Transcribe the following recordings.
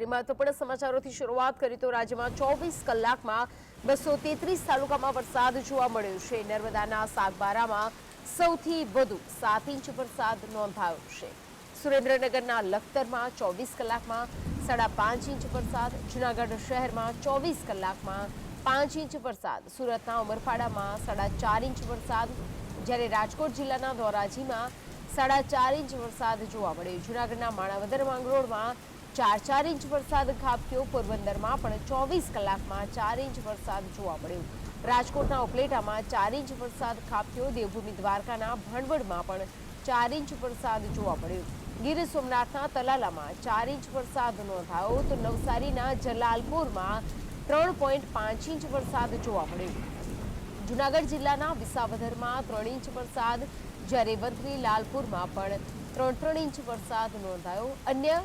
ગાયત્રી મહત્વપૂર્ણ સમાચારોથી શરૂઆત કરી તો રાજ્યમાં ચોવીસ કલાકમાં બસો તેત્રીસ તાલુકામાં વરસાદ જોવા મળ્યો છે. નર્મદાના સાગબારામાં સૌથી વધુ સાત ઇંચ વરસાદ નોંધાયો છે. સુરેન્દ્રનગરના લખતરમાં ચોવીસ કલાકમાં સાડા પાંચ ઇંચ વરસાદ, જૂનાગઢ શહેરમાં ચોવીસ કલાકમાં પાંચ ઇંચ વરસાદ, સુરતના ઉમરપાડામાં સાડા ચાર ઇંચ વરસાદ, જ્યારે રાજકોટ જિલ્લાના ધોરાજીમાં સાડા ચાર ઇંચ વરસાદ જોવા મળ્યો. જૂનાગઢના માણાવદર માંગરોળમાં ચાર ચાર ઇંચ વરસાદ ખાબક્યો. પોરબંદરમાં પણ ચોવીસ કલાકમાં ચાર ઇંચ વરસાદ જોવા મળ્યો. રાજકોટના ઉપલેટામાં ચાર ઇંચ વરસાદ ખાબક્યો. દેવભૂમિ દ્વારકાના ભણવડમાં પણ ચાર ઇંચ વરસાદ જોવા મળ્યો. ગીર સોમનાથના તલાલામાં ચાર ઇંચ વરસાદ નોંધાયો તો નવસારીના જલાલપુરમાં ત્રણ પોઈન્ટ પાંચ ઇંચ વરસાદ જોવા મળ્યો. જૂનાગઢ જિલ્લાના વિસાવદરમાં ત્રણ ઇંચ વરસાદ. જ્યારે વંથલી લાલપુરમાં પણ ત્રણ ત્રણ ઇંચ વરસાદ નોંધાયો. અન્ય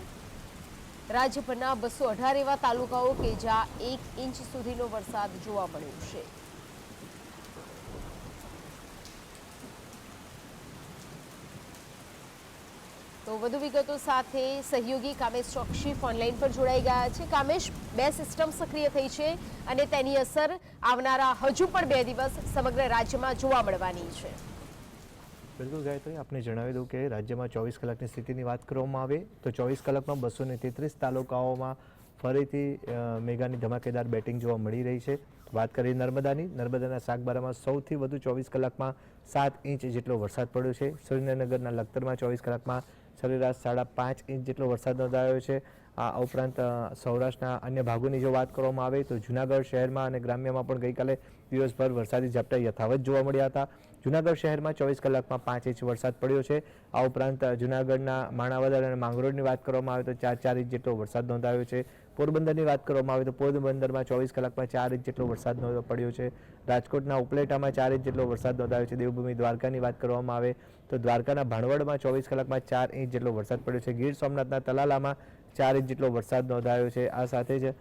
રાજ્યભરના બસો અઢાર એવા તાલુકાઓ કે જ્યાં એક ઇંચ સુધીનો વરસાદ જોવા મળ્યો છે. તો વધુ વિગતો સાથે સહયોગી કામેશ ચોકસી ઓનલાઈન પર જોડાઈ ગયા છે. કામેશ, બે સિસ્ટમ સક્રિય થઈ છે અને તેની અસર આવનારા હજુ પણ બે દિવસ સમગ્ર રાજ્યમાં જોવા મળવાની છે. બિલકુલ ગાયત્રી, આપને જણાવી દઉં કે રાજ્યમાં ચોવીસ કલાકની સ્થિતિની વાત કરવામાં આવે તો ચોવીસ કલાકમાં બસો ને તેત્રીસ તાલુકાઓમાં ફરીથી મેગાની ધમાકેદાર બેટિંગ જોવા મળી રહી છે. વાત કરીએ નર્મદાની, નર્મદાના સાગબારામાં સૌથી વધુ ચોવીસ કલાકમાં સાત ઇંચ જેટલો વરસાદ પડ્યો છે. સુરેન્દ્રનગરના લખતરમાં ચોવીસ કલાકમાં સરેરાશ સાડા પાંચ ઇંચ જેટલો વરસાદ નોંધાયો છે. આ ઉપરાંત સૌરાષ્ટ્રના અન્ય ભાગોની જો વાત કરવામાં આવે તો જૂનાગઢ શહેરમાં અને ગ્રામ્યમાં પણ ગઈકાલે દિવસભર વરસાદી ઝાપટા યથાવત જોવા મળ્યા હતા. જૂનાગઢ શહેરમાં ચોવીસ કલાકમાં પાંચ ઇંચ વરસાદ પડ્યો છે. આ ઉપરાંત જૂનાગઢના માણાવદર અને માંગરોળની વાત કરવામાં આવે તો ચાર ચાર ઇંચ જેટલો વરસાદ નોંધાયો છે. પોરબંદરની વાત કરવામાં આવે તો પોરબંદરમાં ચોવીસ કલાકમાં ચાર ઇંચ જેટલો વરસાદ પડ્યો છે. રાજકોટના ઉપલેટામાં ચાર ઇંચ જેટલો વરસાદ નોંધાયો છે. દેવભૂમિ દ્વારકાની વાત કરવામાં આવે તો દ્વારકાના ભાણવડમાં ચોવીસ કલાકમાં ચાર ઇંચ જેટલો વરસાદ પડ્યો છે. ગીર સોમનાથના તલાલામાં ચાર ઇંચ જેટલો વરસાદ નોંધાયો છે. આ સાથે જ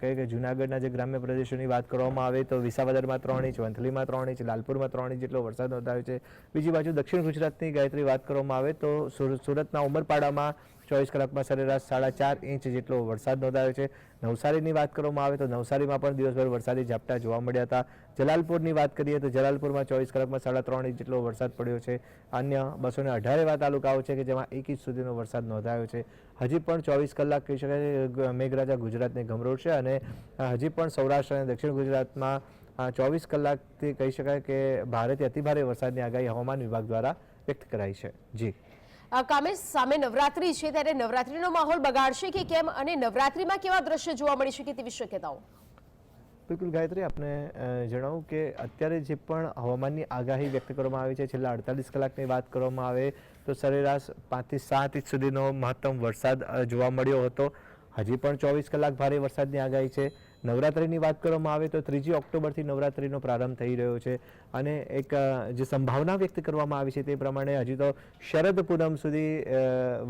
કહે કે જૂનાગઢના જે ગ્રામ્ય પ્રદેશોની વાત કરવામાં આવે તો વિસાવદરમાં ત્રણ ઇંચ, વંથલીમાં ત્રણ ઇંચ, લાલપુરમાં ત્રણ ઇંચ જેટલો વરસાદ નોંધાયો છે. બીજી બાજુ દક્ષિણ ગુજરાતની ગાયત્રી વાત કરવામાં આવે તો સુર- સુરતના ઉમરપાડામાં ચોવીસ કલાકમાં સરેરાશ સાડા ચાર ઇંચ જેટલો વરસાદ નોંધાયો છે. નવસારીની વાત કરવામાં આવે તો નવસારીમાં પણ દિવસભર વરસાદી ઝાપટા જોવા મળ્યા હતા. જલાલપુરની વાત કરીએ તો જલાલપુરમાં ચોવીસ કલાકમાં સાડા ત્રણ ઇંચ જેટલો વરસાદ પડ્યો છે. અન્ય બસો ને અઢાર એવા તાલુકાઓ છે કે જેમાં એક ઇંચ સુધીનો વરસાદ નોંધાયો છે. હજી પણ ચોવીસ કલાક કહી શકાય મેઘરાજા ગુજરાતને ગમરોડશે અને હજી પણ સૌરાષ્ટ્ર અને દક્ષિણ ગુજરાતમાં ચોવીસ કલાકથી કહી શકાય કે ભારેથી અતિભારે વરસાદની આગાહી હવામાન વિભાગ દ્વારા વ્યક્ત કરાઈ છે. જી. અ, કામેશ સામે નવરાત્રી છે ત્યારે નવરાત્રીનો માહોલ બગાડશે કે કેમ અને નવરાત્રીમાં કેવા દ્રશ્ય જોવા મળી શકે તેવી શક્યતાઓ? બિલકુલ ગાયત્રી આપને જણાવું કે અત્યારે જે પણ હવામાનની આગાહી વ્યક્ત કરવામાં આવી છે છેલ્લા અડતાલીસ કલાકની વાત કરવામાં આવે તો સરેરાશ પાંચથી સાત ઇંચ સુધીનો મહત્તમ વરસાદ જોવા મળ્યો હતો. હજી પણ ચોવીસ કલાક ભારે વરસાદની આગાહી છે. નવરાત્રિની વાત કરવામાં આવે તો ત્રીજી ઓક્ટોબરથી નવરાત્રિનો પ્રારંભ થઈ રહ્યો છે અને એક જે સંભાવના વ્યક્ત કરવામાં આવી છે તે પ્રમાણે હજી તો શરદ પૂનમ સુધી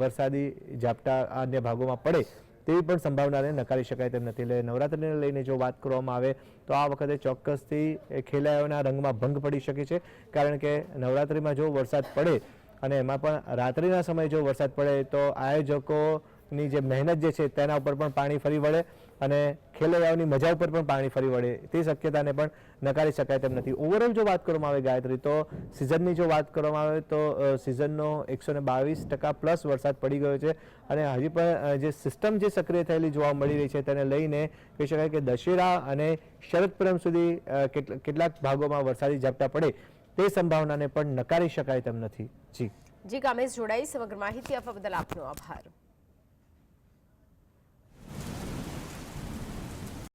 વરસાદી ઝાપટા અન્ય ભાગોમાં પડે તેવી પણ સંભાવનાને નકારી શકાય તેમ નથી. એટલે નવરાત્રિને લઈને જો વાત કરવામાં આવે તો આ વખતે ચોક્કસથી એ ખેલૈયાઓના રંગમાં ભંગ પડી શકે છે. કારણ કે નવરાત્રિમાં જો વરસાદ પડે અને એમાં પણ રાત્રિના સમયે જો વરસાદ પડે તો આયોજકોની જે મહેનત જે છે તેના ઉપર પણ પાણી ફરી વળે અને ખેલૈયાઓની મજા ઉપર પણ પાણી ફરી વળે. તે શક્યતાને પણ નકારી શકાય તેમ નથી. ઓવરઓલ જો વાત કરવામાં આવે ગાયત્રી, તો સિઝનની જો વાત કરવામાં આવે તો સિઝનનો એકસો ને બાવીસ ટકા પ્લસ વરસાદ પડી ગયો છે અને હજી પણ જે સિસ્ટમ જે સક્રિય થયેલી જોવા મળી રહી છે તેને લઈને કહી શકાય કે દશેરા અને શરદ પૂનમ સુધી કેટલાક ભાગોમાં વરસાદી ઝાપટા પડે તે સંભાવનાને પણ નકારી શકાય તેમ નથી. જી. જી, કામેશ જોડાઈ સમગ્ર માહિતી આપવા બદલ આપનો આભાર.